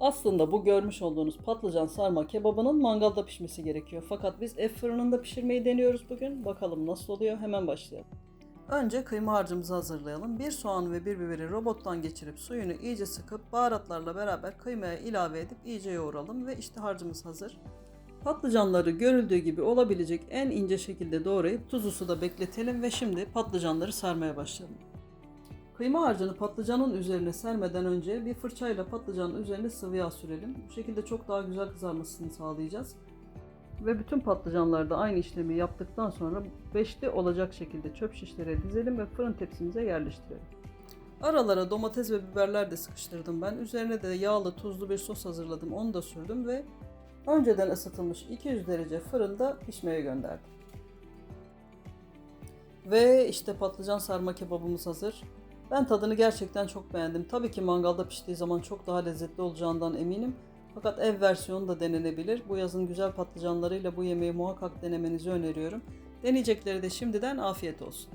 Aslında bu görmüş olduğunuz patlıcan sarma kebabının mangalda pişmesi gerekiyor. Fakat biz ev fırınında pişirmeyi deniyoruz bugün. Bakalım nasıl oluyor? Hemen başlayalım. Önce kıyma harcımızı hazırlayalım. Bir soğan ve bir biberi robottan geçirip suyunu iyice sıkıp baharatlarla beraber kıymaya ilave edip iyice yoğuralım ve işte harcımız hazır. Patlıcanları görüldüğü gibi olabilecek en ince şekilde doğrayıp tuzlu suda bekletelim ve şimdi patlıcanları sarmaya başlayalım. Kıyma harcını patlıcanın üzerine sermeden önce bir fırçayla patlıcanın üzerine sıvı yağ sürelim. Bu şekilde çok daha güzel kızarmasını sağlayacağız. Ve bütün patlıcanları da aynı işlemi yaptıktan sonra beşli olacak şekilde çöp şişlere dizelim ve fırın tepsimize yerleştirelim. Aralara domates ve biberler de sıkıştırdım ben. Üzerine de yağlı tuzlu bir sos hazırladım. Onu da sürdüm ve önceden ısıtılmış 200 derece fırında pişmeye gönderdim. Ve işte patlıcan sarma kebabımız hazır. Ben tadını gerçekten çok beğendim. Tabii ki mangalda piştiği zaman çok daha lezzetli olacağından eminim. Fakat ev versiyonu da denenebilir. Bu yazın güzel patlıcanlarıyla bu yemeği muhakkak denemenizi öneriyorum. Deneyecekleri de şimdiden afiyet olsun.